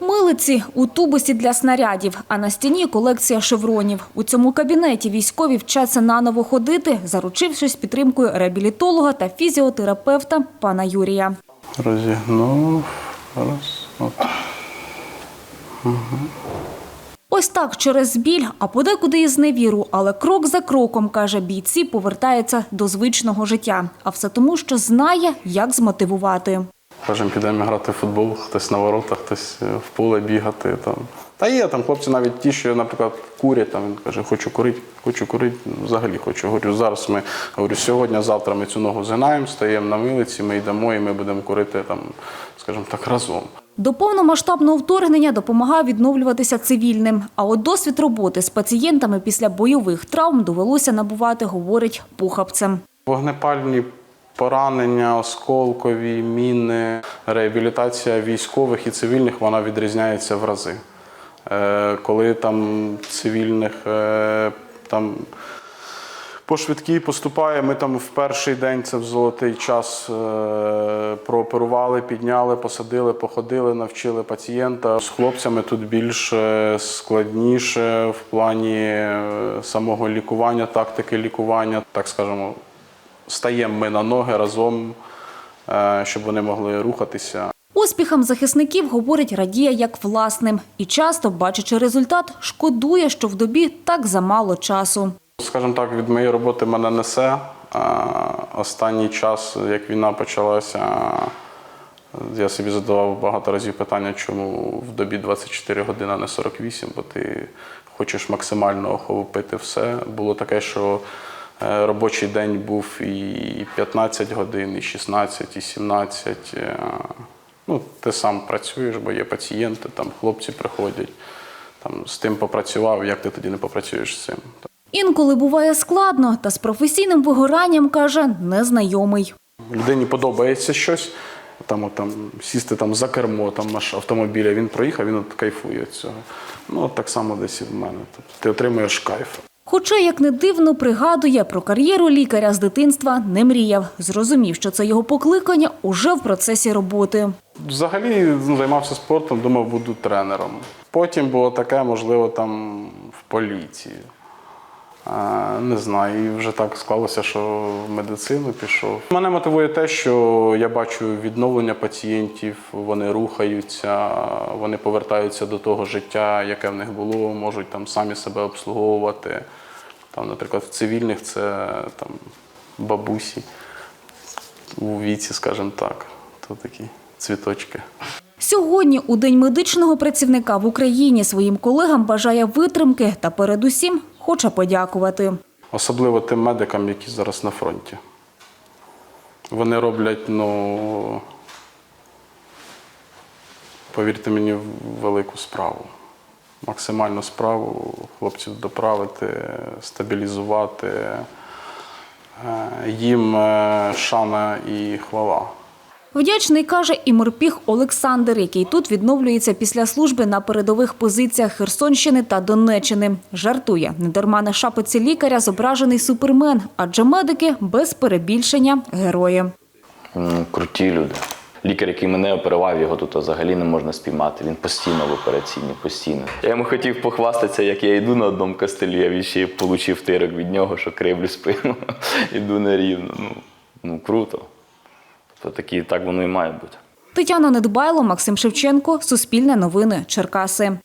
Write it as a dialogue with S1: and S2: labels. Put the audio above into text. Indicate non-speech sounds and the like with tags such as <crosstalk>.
S1: Милиці у тубусі для снарядів, а на стіні колекція шевронів. У цьому кабінеті військові вчаться наново ходити, заручившись підтримкою реабілітолога та фізіотерапевта пана Юрія.
S2: Розігнув. Раз. От.
S1: Ось так через біль, а подекуди і зневіру, але крок за кроком, каже, бійці повертаються до звичного життя. А все тому, що знає, як змотивувати.
S2: Кажемо, підемо грати в футбол, хтось на воротах, хтось е, в поле бігати. Там. Та є там хлопці навіть ті, що, наприклад, курять, там, він каже, хочу курити, хочу курити, взагалі хочу. Говорю, зараз ми говорю, сьогодні, завтра ми цю ногу згинаємо, стаємо на милиці, ми йдемо і ми будемо курити там, скажімо так, разом.
S1: До повномасштабного вторгнення допомагав відновлюватися цивільним. А от досвід роботи з пацієнтами після бойових травм довелося набувати, говорить пухавцем.
S2: Вогнепальні поранення, осколкові, міни, реабілітація військових і цивільних вона відрізняється в рази. Е, Коли там цивільних е, там по швидкій поступає, ми там в перший день це в золотий час е, прооперували, підняли, посадили, походили, навчили пацієнта. З хлопцями тут більш складніше в плані самого лікування, тактики лікування, так скажемо, стаємо ми на ноги разом, е, щоб вони могли рухатися.
S1: Успіхам захисників, говорить, радіє як власним. І часто, бачачи результат, шкодує, що в добі так замало часу.
S2: Скажімо так, від моєї роботи мене несе. Е, Останній час, як війна почалася, я собі задавав багато разів питання, чому в добі 24 години, а не 48, бо ти хочеш максимально охопити все. Було таке, що е, робочий день був і 15 годин, і 16, і 17. Е, Ну, ти сам працюєш, бо є пацієнти, там хлопці приходять. Там, з тим попрацював, як ти тоді не попрацюєш з цим.
S1: Інколи буває складно, та з професійним вигоранням, каже, незнайомий.
S2: Людині подобається щось, там, от, там, сісти там, за кермо там, наш автомобіля, він проїхав, він от кайфує від цього. Ну, от так само десь і в мене. Тобто, ти отримуєш кайф.
S1: Хоча, як не дивно, пригадує, про кар'єру лікаря з дитинства не мріяв. Зрозумів, що це його покликання уже в процесі роботи.
S2: Взагалі займався спортом, думав, буду тренером. Потім було таке, можливо, там в поліції. Не знаю, і вже так склалося, що в медицину пішов. Мене мотивує те, що я бачу відновлення пацієнтів, вони рухаються, вони повертаються до того життя, яке в них було, можуть там самі себе обслуговувати. Там, наприклад, в цивільних це там бабусі у віці, скажімо так, то такі цвіточки.
S1: Сьогодні, у День медичного працівника в Україні, своїм колегам бажає витримки та передусім хоче подякувати.
S2: Особливо тим медикам, які зараз на фронті. Вони роблять, ну, повірте мені, велику справу. Максимальну справу хлопців доправити, стабілізувати. Е, Їм е, шана і хвала.
S1: Вдячний, каже, і морпіг Олександр, який тут відновлюється після служби на передових позиціях Херсонщини та Донеччини. Жартує, недарма на шапиці лікаря зображений супермен, адже медики без перебільшення герої.
S3: Круті люди. Лікар, який мене оперував, його тут взагалі не можна спіймати. Він постійно в операційній, постійно. Я йому хотів похвастатися, як я йду на одному костелі, він ще отримав тирок від нього, що кривлю спину. <laughs> Іду нерівно. Ну, ну круто. Тобто такі, так воно і має бути.
S1: Тетяна Недбайло, Максим Шевченко, Суспільне новини, Черкаси.